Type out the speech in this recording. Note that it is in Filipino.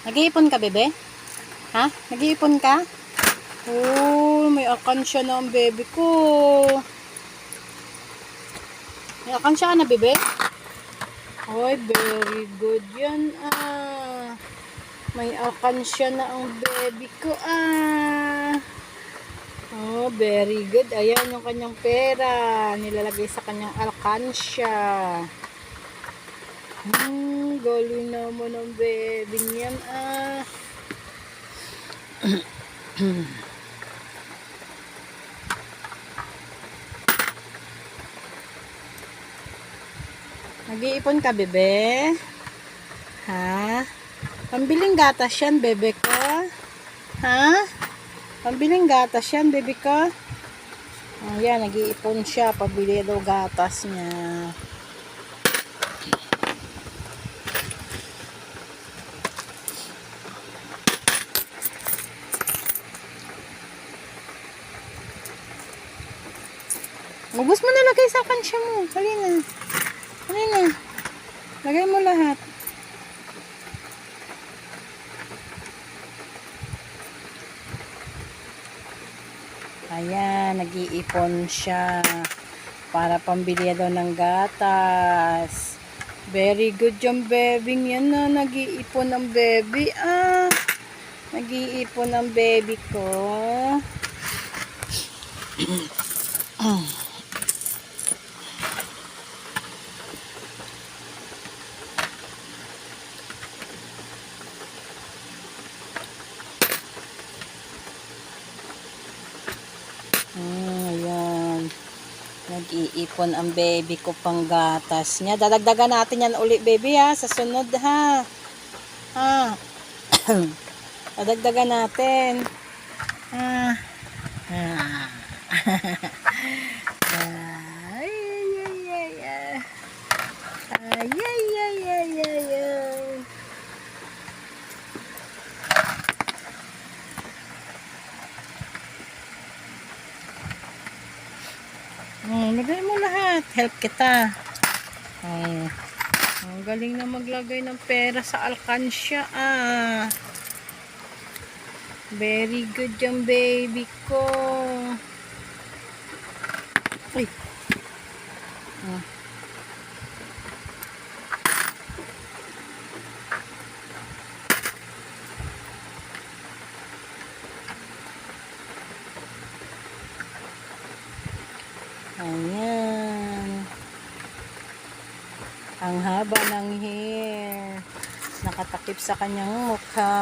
Nag-iipon ka, bebe? Ha? Nag-iipon ka? Oh, may akansya na ang bebe ko. May akansya ka na, bebe? Oy, very good yan, ah. May akansya na ang baby ko, ah. Oh, very good. Ayan yung kanyang pera. Nilalagay sa kanyang alkansya. Hmm, galing naman ang baby niyan, ah. Nag-iipon ka, bebe? Ha? Pambiling gatas yan, bebe ko? Ha? Pambiling gatas yan, bebe ko? Ayan, nag-iipon siya. Pabili daw gatas niya. Ubus mo na lagay sa kansya mo. Halina. Halina. Lagay mo lahat. Ayan, nag-iipon siya para pambili daw ng gatas. Very good yung baby yan na nag-iipon ng baby. Ah, nag-iipon ng baby ko. Hmm, ayan. Nag-iipon ang baby ko pang gatas niya. Dadagdagan natin yan uli, baby, ha? Sa sunod, ha? Ha? Dadagdagan natin. Ha? Ha? Oh, lagay mo lahat. Help kita. Oh. Ang galing na maglagay ng pera sa alkansya ah. Very good yung baby ko. Ay. Oh. Ayan. Ang haba ng hair. Nakatakip sa kanyang mukha.